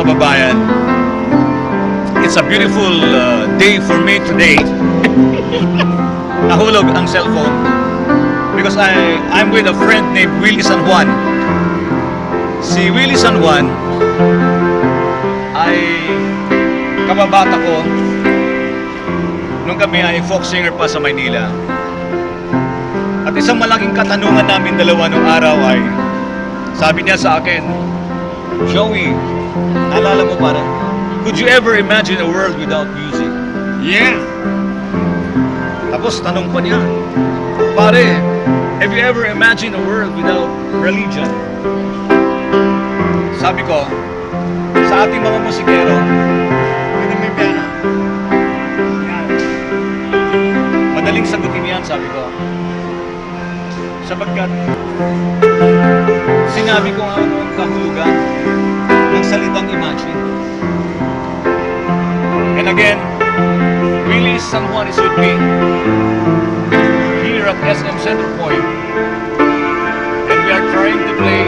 kababayan, it's a beautiful uh, day for me today. Nahulog ang cellphone because I I'm with a friend named Willie San Juan. Si Willie San Juan ay kababata ko nung kami ay folk singer pa sa Maynila. At isang malaking katanungan namin dalawa nung araw ay sabi niya sa akin, Joey, naalala mo pare, could you ever imagine a world without music? Yeah. Tapos tanong pa niya, pare, have you ever imagined a world without religion? Sabi ko, sa ating mga musikero, Pwede may madaling sagutin yan, sabi ko. Sapagkat, sinabi ko nga ang kahulugan ng salitang imagine. And again, Willie San Juan is with me here at SM Center Point. And we are trying to play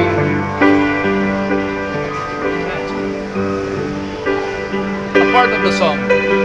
a part of the song.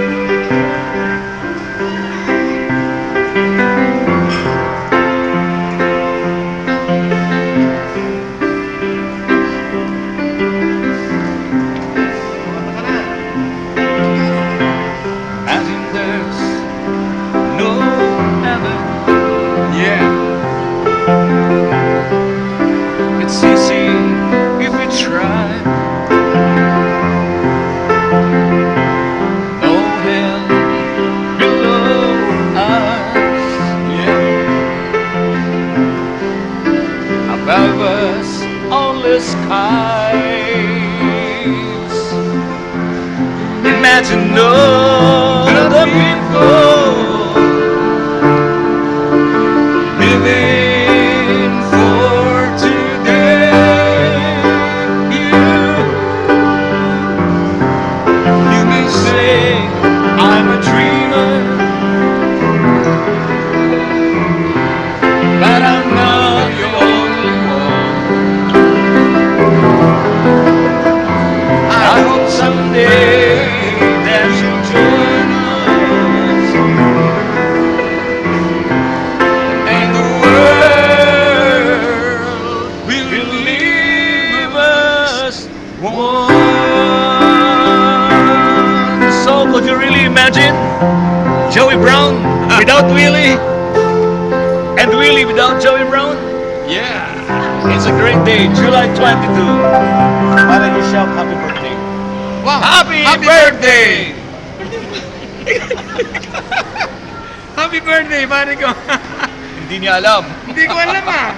the skies. Imagine no. Could you really imagine Joey Brown without Willie and Willie without Joey Brown? Yeah. It's a great day, July 22. Why don't you shout happy birthday? Wow. Happy, birthday! Happy birthday, pare ko. Hindi niya alam. Hindi ko alam ah.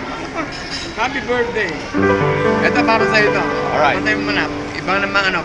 Happy birthday. Ito para sa ito. Alright. Pantay mo na. Ibang naman ano.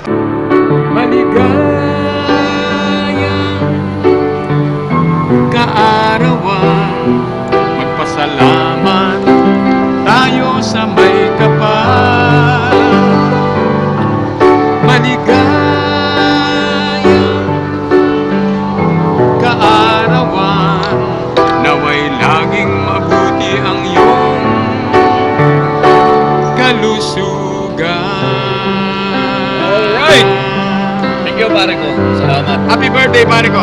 Pare ko. Salamat. Happy birthday, pare ko!